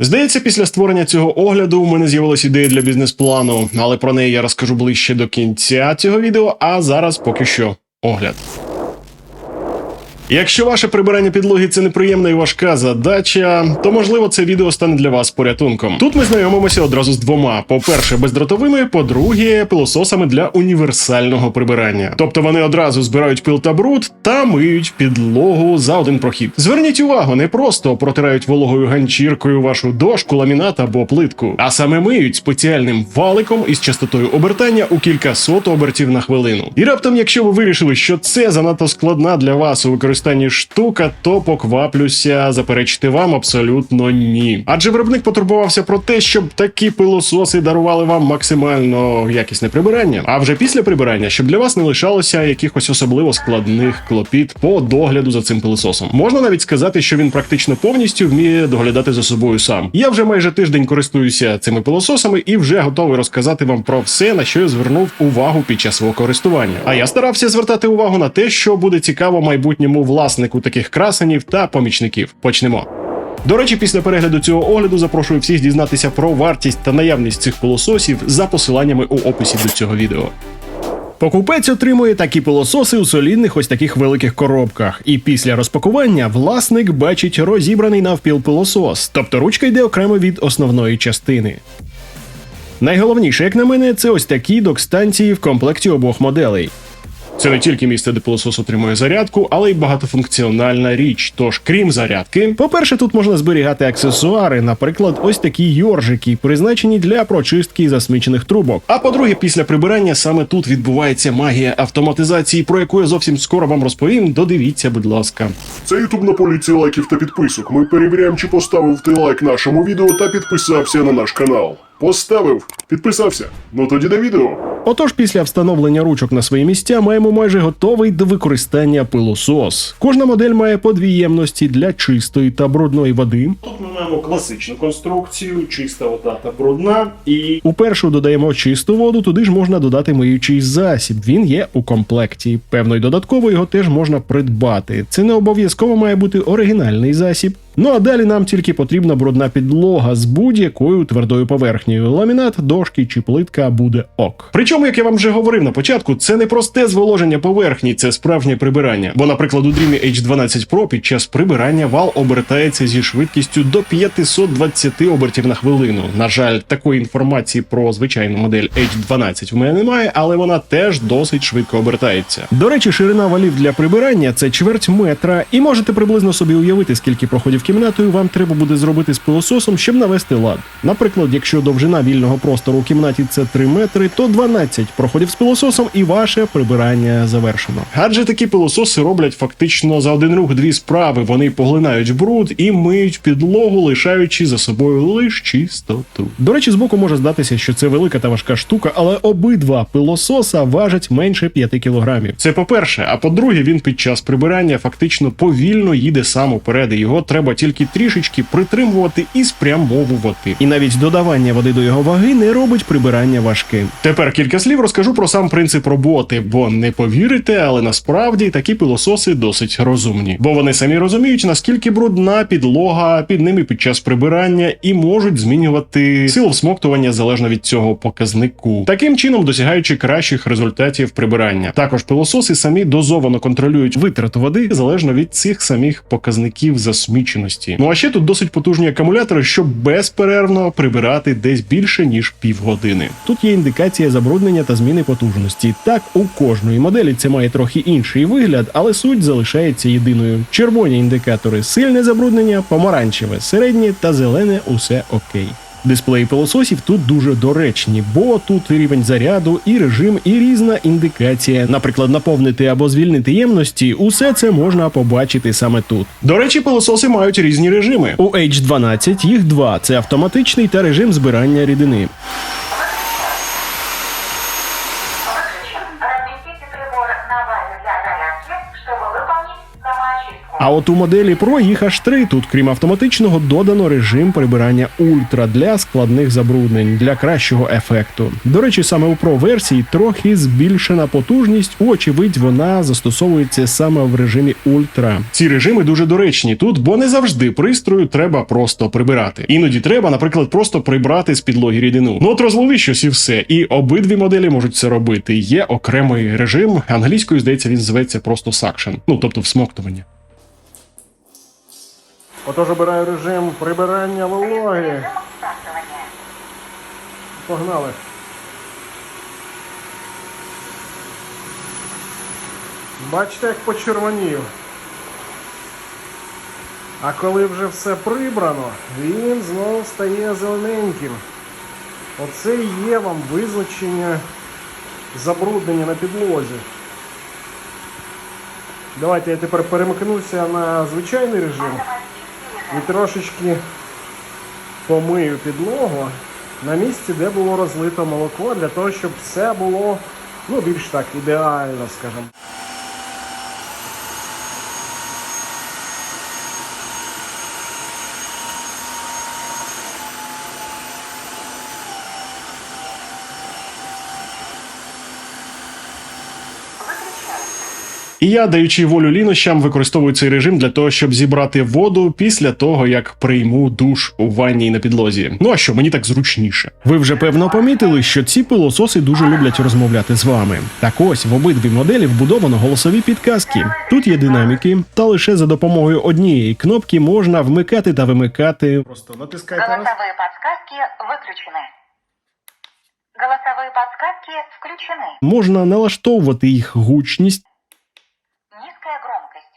Здається, після створення цього огляду у мене з'явилася ідея для бізнес-плану, але про неї я розкажу ближче до кінця цього відео, а зараз поки що огляд. Якщо ваше прибирання підлоги це неприємна і важка задача, то можливо це відео стане для вас порятунком. Тут ми знайомимося одразу з двома: по-перше, бездротовими, по-друге, пилососами для універсального прибирання. Тобто вони одразу збирають пил та бруд та миють підлогу за один прохід. Зверніть увагу, не просто протирають вологою ганчіркою вашу дошку, ламінат або плитку, а саме миють спеціальним валиком із частотою обертання у кількасот обертів на хвилину. І раптом, якщо ви вирішили, що це занадто складна для вас у використанні штука, то покваплюся заперечити вам абсолютно ні. Адже виробник потурбувався про те, щоб такі пилососи дарували вам максимально якісне прибирання. А вже після прибирання, щоб для вас не лишалося якихось особливо складних клопіт по догляду за цим пилососом. Можна навіть сказати, що він практично повністю вміє доглядати за собою сам. Я вже майже тиждень користуюся цими пилососами і вже готовий розказати вам про все, на що я звернув увагу під час свого користування. А я старався звертати увагу на те, що буде цікаво майбутньому власнику таких красенів та помічників. Почнемо. До речі, після перегляду цього огляду запрошую всіх дізнатися про вартість та наявність цих пилососів за посиланнями у описі до цього відео. Покупець отримує такі пилососи у солідних ось таких великих коробках, і після розпакування власник бачить розібраний навпіл пилосос, тобто ручка йде окремо від основної частини. Найголовніше, як на мене, це ось такі док-станції в комплекті обох моделей. Це не тільки місце, де пилосос отримує зарядку, але й багатофункціональна річ. Тож, крім зарядки, по-перше, тут можна зберігати аксесуари, наприклад, ось такі йоржики, призначені для прочистки засмічених трубок. А по-друге, після прибирання саме тут відбувається магія автоматизації, про яку я зовсім скоро вам розповім. Додивіться, будь ласка. Це Ютуб на поліції лайків та підписок. Ми перевіряємо, чи поставив ти лайк нашому відео та підписався на наш канал. Поставив, підписався. Ну тоді до відео. Отож, після встановлення ручок на свої місця маємо майже готовий до використання пилосос. Кожна модель має по дві ємності для чистої та брудної води. Тут ми маємо класичну конструкцію, чиста вода та брудна. І у першу додаємо чисту воду, туди ж можна додати миючий засіб. Він є у комплекті. Певно, й додатково його теж можна придбати. Це не обов'язково має бути оригінальний засіб. Ну а далі нам тільки потрібна брудна підлога з будь-якою твердою поверхнею. Ламінат, дошки чи плитка буде ок. Причому, як я вам вже говорив на початку, це не просте зволоження поверхні, це справжнє прибирання. Бо, наприклад, у Dreamy H12 Pro під час прибирання вал обертається зі швидкістю до 520 обертів на хвилину. На жаль, такої інформації про звичайну модель H12 в мене немає, але вона теж досить швидко обертається. До речі, ширина валів для прибирання це чверть метра, і можете приблизно собі уявити, скільки проходів кімнатою вам треба буде зробити з пилососом, щоб навести лад. Наприклад, якщо довжина вільного простору у кімнаті це 3 метри, то 12 проходів з пилососом і ваше прибирання завершено. Адже такі пилососи роблять фактично за один рух дві справи. Вони поглинають бруд і миють підлогу, лишаючи за собою лише чистоту. До речі, збоку може здатися, що це велика та важка штука, але обидва пилососа важать менше 5 кілограмів. Це по-перше, а по-друге, він під час прибирання фактично повільно їде сам уперед. і Його треба тільки трішечки притримувати і спрямовувати. І навіть додавання води до його ваги не робить прибирання важким. Тепер кілька слів розкажу про сам принцип роботи, бо не повірите, але насправді такі пилососи досить розумні, бо вони самі розуміють, наскільки брудна підлога під ними під час прибирання і можуть змінювати силу всмоктування залежно від цього показнику, таким чином досягаючи кращих результатів прибирання. Також пилососи самі дозовано контролюють витрату води залежно від цих самих показників засміченості. Ну а ще тут досить потужні акумулятори, щоб безперервно прибирати десь більше ніж півгодини. Тут є індикація забруднення та зміни потужності. Так, у кожної моделі це має трохи інший вигляд, але суть залишається єдиною. Червоні індикатори сильне забруднення, помаранчеве, середнє та зелене усе окей. Дисплеї пилососів тут дуже доречні, бо тут рівень заряду, і режим, і різна індикація. Наприклад, наповнити або звільнити ємності, усе це можна побачити саме тут. До речі, пилососи мають різні режими. У H12 їх два: це автоматичний та режим збирання рідини. А от у моделі Pro їх аж три. Тут, крім автоматичного, додано режим прибирання ультра для складних забруднень для кращого ефекту. До речі, саме у Pro версії трохи збільшена потужність. Очевидь, вона застосовується саме в режимі ультра. Ці режими дуже доречні тут, бо не завжди пристрою треба просто прибирати. Іноді треба, наприклад, просто прибрати з підлоги рідину. Ну от розлови щось і все. І обидві моделі можуть це робити. Є окремий режим. Англійською здається, він зветься просто suction. Ну тобто всмоктування. Отож обираю режим прибирання вологи. Погнали. Бачите, як почервонів. А коли вже все прибрано, він знову стає зелененьким. Оце і є вам визначення забруднення на підлозі. Давайте я тепер перемкнуся на звичайний режим і трошечки помию підлогу на місці, де було розлито молоко, для того, щоб все було ну, більш так ідеально, скажімо. І я, даючи волю лінощам, використовую цей режим для того, щоб зібрати воду після того, як прийму душ у ванні на підлозі. Ну а що, мені так зручніше. Ви вже певно помітили, що ці пилососи дуже люблять розмовляти з вами. Так ось в обидві моделі вбудовано голосові підказки. Тут є динаміки, та лише за допомогою однієї кнопки можна вмикати та вимикати. Просто натискайте раз. Голосовые подсказки выключены. Голосовые подсказки включены. Можна налаштовувати їх гучність Низкая громкость.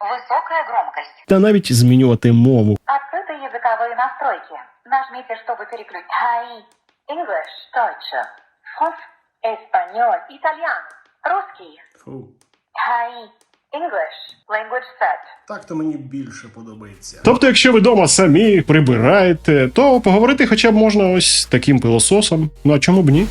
Высокая громкость. та навіть змінювати мову. Открыты языковые настройки. Нажмите, чтобы переключить. Hi. English, Deutsch, France, Español, Italiano, русский. Hi. English, language set. Так то мені більше подобається. Тобто, якщо ви вдома самі прибираєте, то поговорити хоча б можна ось таким пилососом. Ну а чому б ні?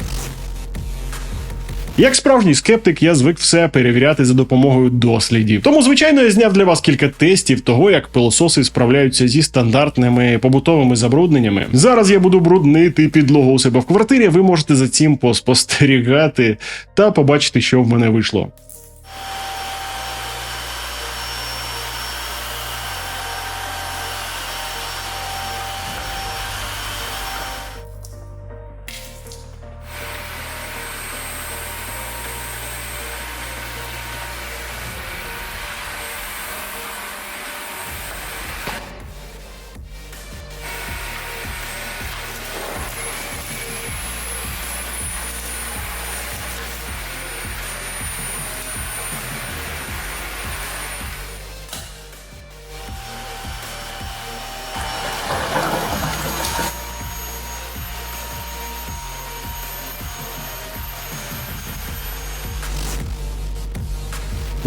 Як справжній скептик, я звик все перевіряти за допомогою дослідів. Тому, звичайно, я зняв для вас кілька тестів того, як пилососи справляються зі стандартними побутовими забрудненнями. Зараз я буду бруднити підлогу у себе в квартирі. Ви можете за цим поспостерігати та побачити, що в мене вийшло.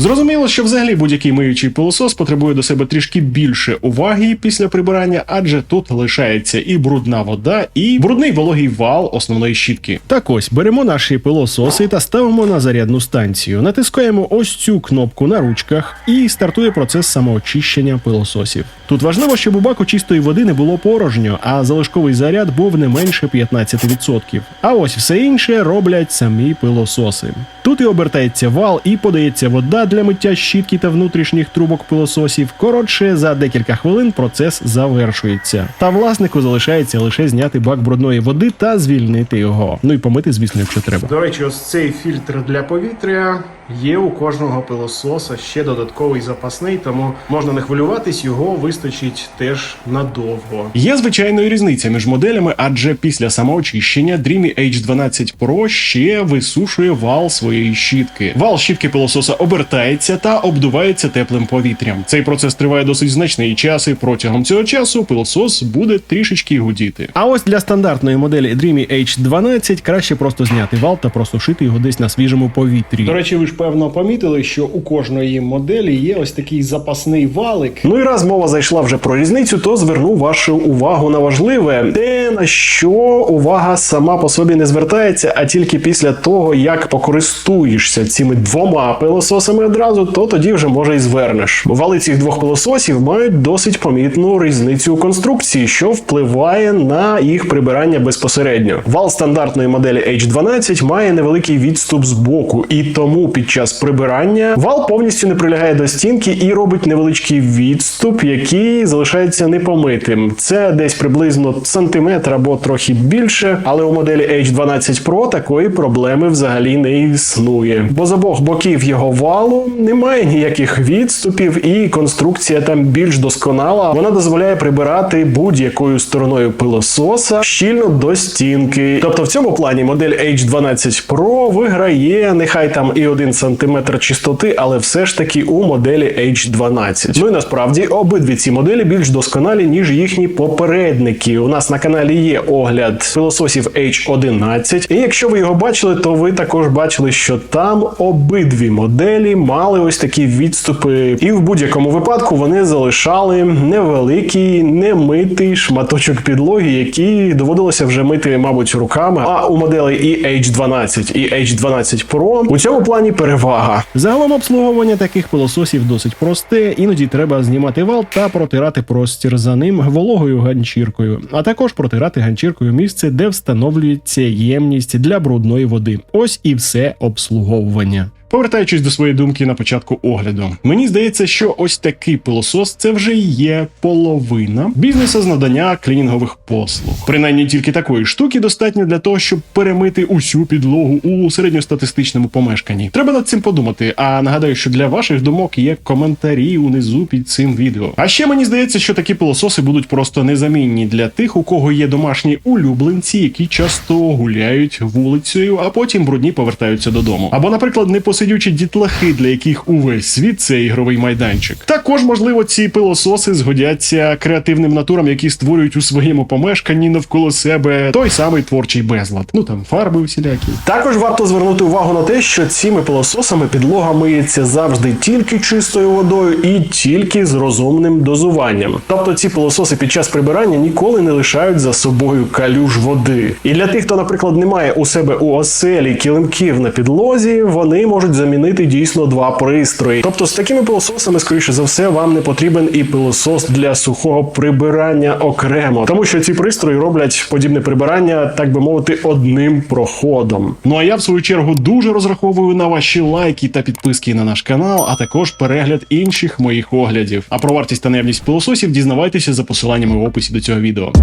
Зрозуміло, що взагалі будь-який миючий пилосос потребує до себе трішки більше уваги після прибирання, адже тут лишається і брудна вода, і брудний вологий вал основної щітки. Так ось беремо наші пилососи та ставимо на зарядну станцію. Натискаємо ось цю кнопку на ручках і стартує процес самоочищення пилососів. Тут важливо, щоб у баку чистої води не було порожньо, а залишковий заряд був не менше 15%. А ось все інше роблять самі пилососи. Тут і обертається вал, і подається вода для миття щітки та внутрішніх трубок пилососів. Коротше, за декілька хвилин процес завершується. Та власнику залишається лише зняти бак брудної води та звільнити його. Ну і помити, звісно, якщо треба. До речі, ось цей фільтр для повітря є у кожного пилососа ще додатковий запасний, тому можна не хвилюватись, його вистачить теж надовго. Є звичайно і різниця між моделями, адже після самоочищення Dreamy H12 Pro ще висушує вал своєї щітки. Вал щітки пилососа обертається та обдувається теплим повітрям. Цей процес триває досить значний час, і протягом цього часу пилосос буде трішечки гудіти. А ось для стандартної моделі Dreamy H12 краще просто зняти вал та просушити його десь на свіжому повітрі. До речі, ви ж певно помітили, що у кожної моделі є ось такий запасний валик. Ну і раз мова зайшла вже про різницю, то зверну вашу увагу на важливе, те на що увага сама по собі не звертається, а тільки після того, як покористуєшся цими двома пилососами одразу, то тоді вже може і звернеш. Вали цих двох пилососів мають досить помітну різницю у конструкції, що впливає на їх прибирання безпосередньо. Вал стандартної моделі H12 має невеликий відступ з боку, і тому під час прибирання вал повністю не прилягає до стінки і робить невеличкий відступ, який залишається непомитим. Це десь приблизно сантиметр або трохи більше, але у моделі H12 Pro такої проблеми взагалі не існує. Бо з обох боків його валу немає ніяких відступів, і конструкція там більш досконала. Вона дозволяє прибирати будь-якою стороною пилососа щільно до стінки. Тобто в цьому плані модель H12 Pro виграє нехай там і один сантиметр чистоти, але все ж таки у моделі H12. Ну і насправді обидві ці моделі більш досконалі, ніж їхні попередники. У нас на каналі є огляд пилососів H11. І якщо ви його бачили, то ви також бачили, що там обидві моделі мали ось такі відступи, і в будь-якому випадку вони залишали невеликий немитий шматочок підлоги, який доводилося вже мити, мабуть, руками. А у моделей і H12, і H12 Pro у цьому плані перевага. Загалом обслуговування таких пилососів досить просте. Іноді треба знімати вал та протирати простір за ним вологою ганчіркою, а також протирати ганчіркою місце, де встановлюється ємність для брудної води. Ось і все обслуговування. Повертаючись до своєї думки на початку огляду, мені здається, що ось такий пилосос це вже є половина бізнесу з надання клінінгових послуг. Принаймні тільки такої штуки достатньо для того, щоб перемити усю підлогу у середньостатистичному помешканні. Треба над цим подумати. А нагадаю, що для ваших думок є коментарі унизу під цим відео. А ще мені здається, що такі пилососи будуть просто незамінні для тих, у кого є домашні улюбленці, які часто гуляють вулицею, а потім брудні повертаються додому. Або, наприклад, непосидючі дітлахи, для яких увесь світ це ігровий майданчик. Також, можливо, ці пилососи згодяться креативним натурам, які створюють у своєму помешканні навколо себе той самий творчий безлад. Ну там фарби усілякі. Також варто звернути увагу на те, що цими пилососами підлога миється завжди тільки чистою водою і тільки з розумним дозуванням. Тобто ці пилососи під час прибирання ніколи не лишають за собою калюж води. І для тих, хто, наприклад, не має у себе у оселі килимків на підлозі, вони можуть замінити дійсно два пристрої. Тобто з такими пилососами, скоріше за все, вам не потрібен і пилосос для сухого прибирання окремо, тому що ці пристрої роблять подібне прибирання, так би мовити, одним проходом. Ну а я в свою чергу дуже розраховую на ваші лайки та підписки на наш канал, а також перегляд інших моїх оглядів. А про вартість та наявність пилососів дізнавайтеся за посиланнями в описі до цього відео.